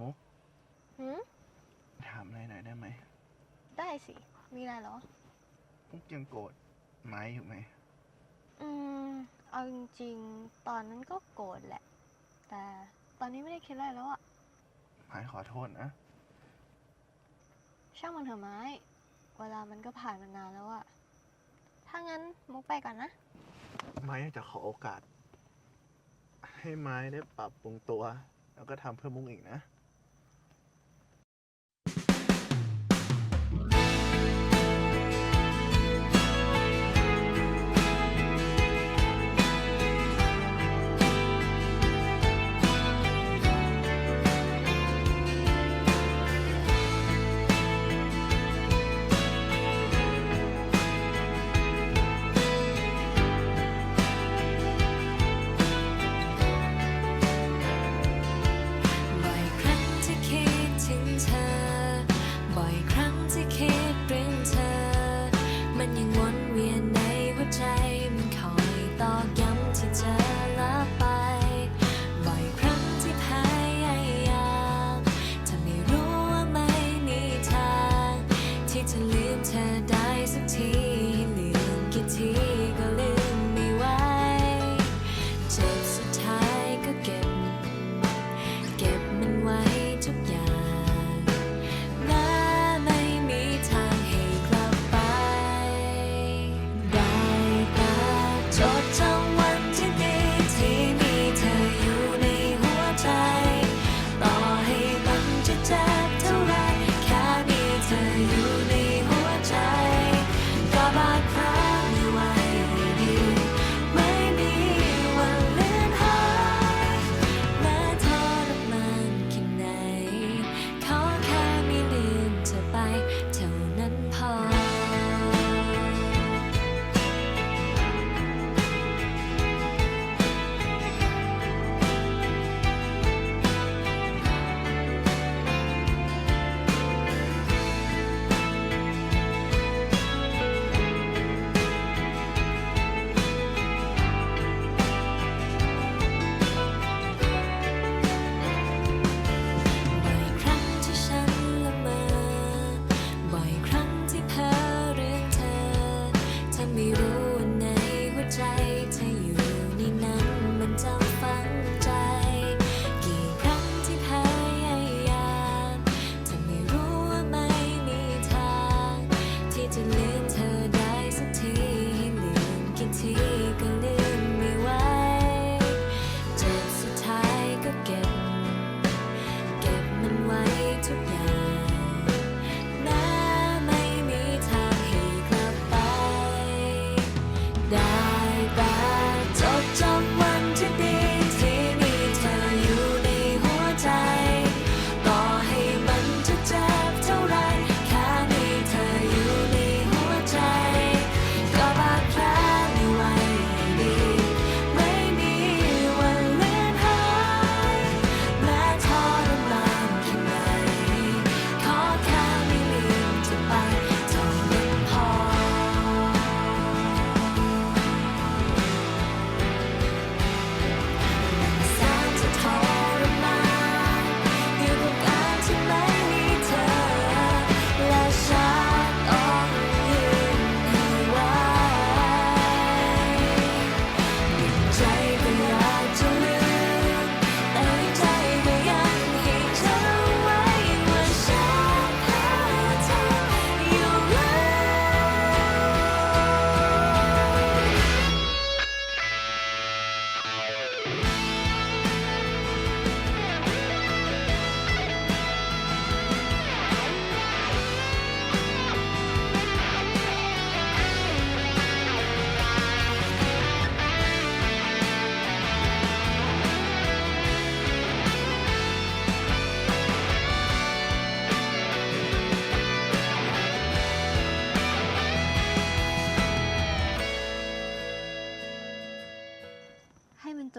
มุกหืมถามอะไรหน่อยได้ไหม ได้สิ มีอะไรเหรอ มุกยังโกรธไม้อยู่ไหม อืม เอาจริงๆ ตอนนั้นก็โกรธแหละ แต่ตอนนี้ไม่ได้คิดอะไรแล้วอะไม้ขอโทษนะ ช่างมันเถอะไม้ เวลามันก็ผ่านมานานแล้วอะถ้างั้นมุกไปก่อนนะ ไม้อยากจะขอโอกาส ให้ไม้ได้ปรับปรุงตัว แล้วก็ทำเพื่อมุกอีกนะ เธอได้สักทีให้ลืมกี่ที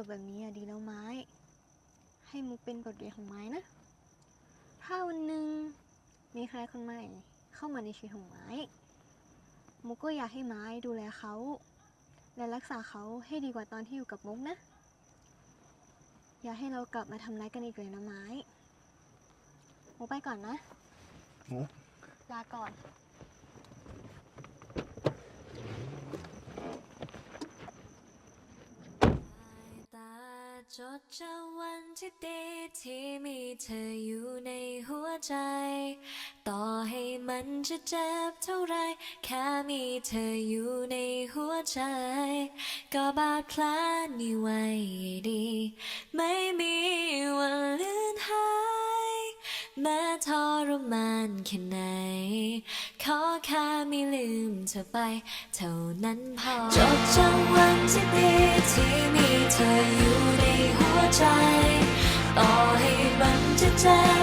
แบบนี้อะดีแล้วไม้ ให้มุกเป็นบทเรียนของไม้นะ ถ้าวันหนึ่งมีใครคนใหม่เข้ามาในชีวิตของไม้ มุกก็อยากให้ไม้ดูแลเขา และรักษาเขาให้ดีกว่าตอนที่อยู่กับมุกนะ อย่าให้เรากลับมาทำร้ายกันอีกเลยนะไม้ มุกไปก่อนนะ มุกลาก่อน ตา จดจำวันที่ดีที่มีเธออยู่ในหัวใจ ต่อให้มันจะเจ็บเท่าไร แค่มีเธออยู่ในหัวใจ ก็บาดแผลนี้ไว้ดี ไม่มีวันเลือนหายแม้ทรมานแค่ไหน ขอแค่ไม่ลืมเธอไป เท่านั้นพอจดจำวันที่ดีที่มีเธออยู่ในหัวใจ ต่อให้มันจะเจ็บ